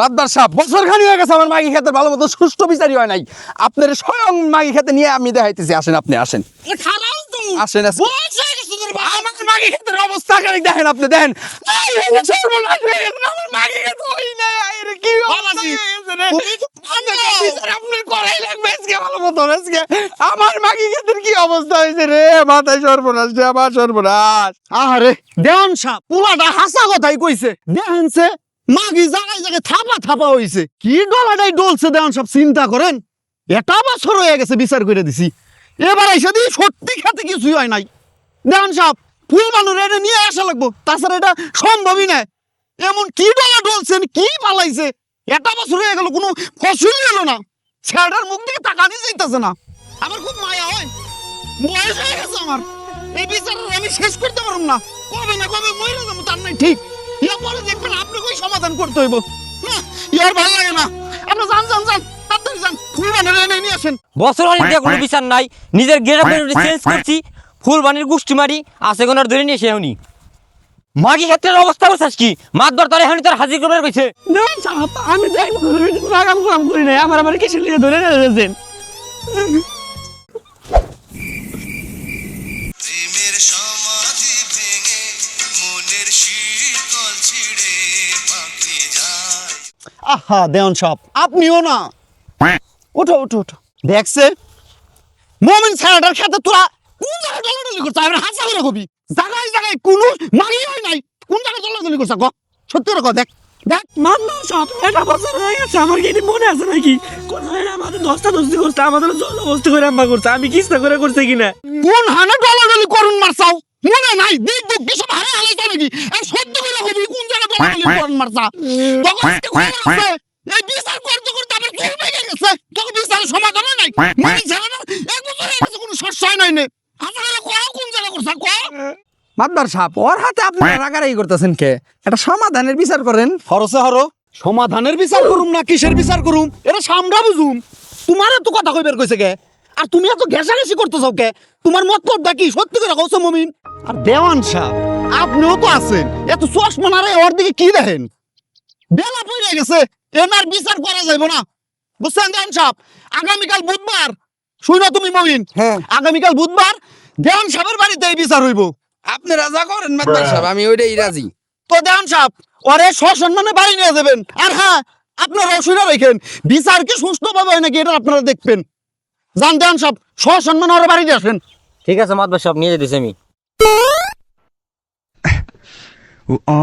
মাদ্দার সাহেব বছর খানি হয়ে গেছে আমার মাগি খেতে ভালো মতো সুষ্ঠু বিচারই হয় নাই। আপনার স্বয়ং মাগি খেতে নিয়ে আমি দেখাইতেছি আসেন আপনি আসেন। আসেন অবস্থা দেখেন আপনি দেখেন। এই, এই যে সর্বনাশ গেছে, আমার মাগি ক্ষেত হই নাই, এই রে, কি অবস্থা গেছে রে। আপনার করাই লাগবে? আজকে ভালো মতো আজকে। আমার মাগি ক্ষেতের কি অবস্থা হয়েছে রে? মাথায় সর্বনাশ রে আমার সর্বনাশ। আহারে দেওয়ান সাপ পোলাটা হাসা কথাই কইছে। দেখেনছে মাগি জায়গায় জায়গায় থাপা থাপা হইছে। কি ডলাটাই ডলছে দেওয়ান সাপ চিন্তা করেন। এটা বছর হয়ে গেছে বিচার করে দিছি। এবার এসে দিয়ে সত্যি খেতে কিছুই হয় নাই। দেওয়ান সাপ ফুল মানুষ এটা নিয়ে আসা লাগবো। তাছাড়া এটা সম্ভবই না। এমন কি ডলা ডলছেন কি পালাইছে এটা বছর হয়ে গেল কোনো ফসলই এলো না। ছেলেটার মুখ দিকে টাকা দিয়ে যাইতেছে না। আমার খুব মায়া হয়। বয়স হয়ে গেছে আমার। এই বিচার আমি শেষ করতে পারব না। কবে না কবে মরে যাব তার নাই ঠিক। ইয়া পরে দেখবেন আপনি কই সমাধান করতে হইব। না ইয়ার ভালো লাগে না। আপনি যান যান যান। তাড়াতাড়ি যান। ফুল বানারে এনে নিয়ে আসেন। বছর হলে দিয়ে কোনো বিচার নাই। নিজের গেট চেঞ্জ করছি। ফুল বানির গুষ্টি মারি আছে কোন ধরে নিয়ে এসে উনি মাগি ক্ষেত্রের অবস্থা কি? মাতবার তারে হানি তার হাজির করবার কইছে। আমি রাগাম কাম করি নাই আমার আমার কিছু লিয়ে ধরে রেখেছেন আহা দেওয়ান সাহেব আপনিও না। ওঠো ওঠো ওঠো দেখছে? মমিন ছাড়াটার খেতে তোরা কোন জায়গায় হাসা করে কবি। জায়গায় জায়গায় কোনো মাগি হয় নাই। কোন জায়গায় দলাদলি করছে ক? সত্যি করে ক দেখ দেখ। মান্না সব একটা বছর হয়ে গেছে আমার কি মনে আছে নাকি? কোথায় আমাদের দশটা দশটি করছে আমাদের করে আম্মা করছে আমি কিস্তা করে করছে কিনা? কোন হানে করুন মারছাও? মনে নাই হারে হালাইছে নাকি? এই সত্য করে কবি কোন জায়গায় করুন মারছা? তখন এই বিচার করতে করতে আমার ভেঙে গেছে। তখন বিচারের সমাধান নাই। মানে ঝামেলা এক বছর হয়ে গেছে কোনো শস্য হয় নাই নে। হাতে করে ওর হাতে আপনারা রাগারাগি করতেছেন কে? এটা সমাধানের বিচার করেন। হরসে হরো সমাধানের বিচার করুম না কিসের বিচার করুম? এটা সামরা বুঝুম। তোমার এত কথা কইবার কইছে কে? আর তুমি এত ঘেঁষাঘেঁষি করতেছো কে? তোমার মতলবটা কি সত্যি করে কইছো মমিন। আর দেওয়ান সাহ আপনিও তো আছেন। এত চশমা না ওর দিকে কি দেখেন? বেলা পড়ে গেছে এনার বিচার করা যাইব না। বুঝছেন দেওয়ান সাহ আগামীকাল বুধবার। শুনো তুমি মমিন। হ্যাঁ। আগামীকাল বুধবার দেওয়ান সাহেবের বাড়িতে এই বিচার হইব। আপনি রাজা করেন মাদ্দার সাহেব আমি ওইটাই রাজি। তো দেন সাহেব ওরে সসম্মানে বাড়ি নিয়ে যাবেন। আর হ্যাঁ আপনারা অসুবিধা রেখেন বিচার কি সুষ্ঠুভাবে হয় নাকি এটা আপনারা দেখবেন। জান দেন সাহেব সসম্মানে ওরে বাড়ি দিয়ে আসেন। ঠিক আছে মাতবার সব নিয়ে যেতেছি আমি। ও